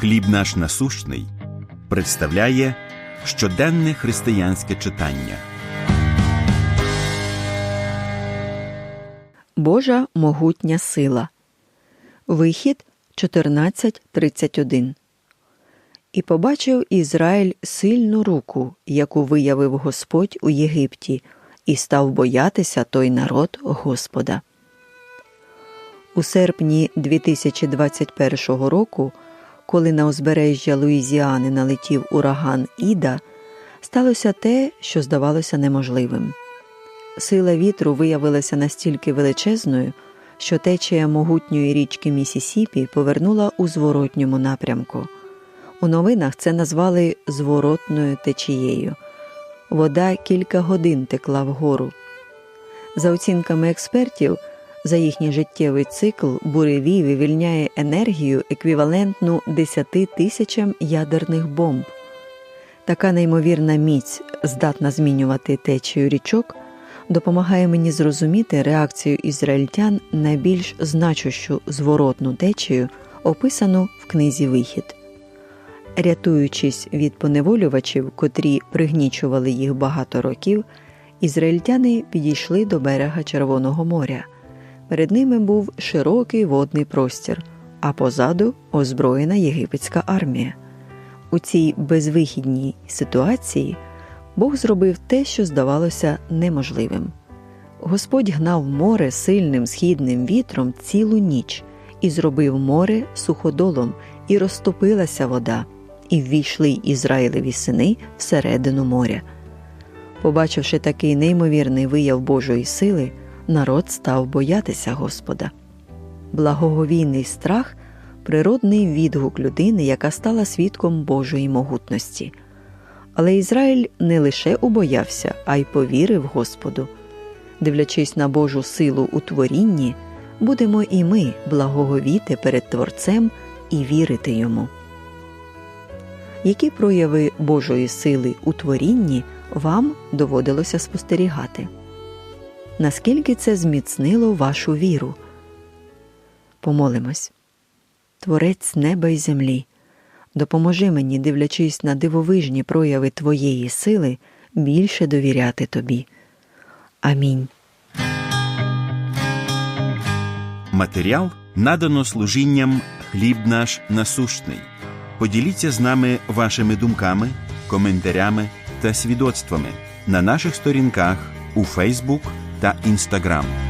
Хліб наш насущний представляє щоденне християнське читання. Божа могутня сила. Вихід 14.31 І побачив Ізраїль сильну руку, яку виявив Господь у Єгипті, і став боятися той народ Господа. У серпні 2021 року, коли на узбережжя Луїзіани налетів ураган Іда, сталося те, що здавалося неможливим. Сила вітру виявилася настільки величезною, що течія могутньої річки Місісіпі повернула у зворотньому напрямку. У новинах це назвали зворотною течією. Вода кілька годин текла вгору. За оцінками експертів, за їхній життєвий цикл буревій вивільняє енергію еквівалентну 10 тисячам ядерних бомб. Така неймовірна міць здатна змінювати течію річок, допомагає мені зрозуміти реакцію ізраїльтян на більш значущу зворотну течію, описану в книзі Вихід. Рятуючись від поневолювачів, котрі пригнічували їх багато років, ізраїльтяни підійшли до берега Червоного моря. Перед ними був широкий водний простір, а позаду озброєна єгипетська армія. У цій безвихідній ситуації Бог зробив те, що здавалося неможливим. Господь гнав море сильним східним вітром цілу ніч і зробив море суходолом, і розтопилася вода, і ввійшли Ізраїлеві сини всередину моря. Побачивши такий неймовірний вияв Божої сили, народ став боятися Господа. Благоговійний страх природний відгук людини, яка стала свідком Божої могутності. Але Ізраїль не лише убоявся, а й повірив Господу. Дивлячись на Божу силу у творінні, будемо і ми благоговіти перед Творцем і вірити йому. Які прояви Божої сили у творінні вам доводилося спостерігати? Наскільки це зміцнило вашу віру? Помолимось. Творець неба й землі. Допоможи мені, дивлячись на дивовижні прояви Твоєї сили, більше довіряти Тобі. Амінь. Матеріал надано служінням Хліб наш насущний. Поділіться з нами вашими думками, коментарями та свідоцтвами на наших сторінках у Фейсбук та Інстаграм.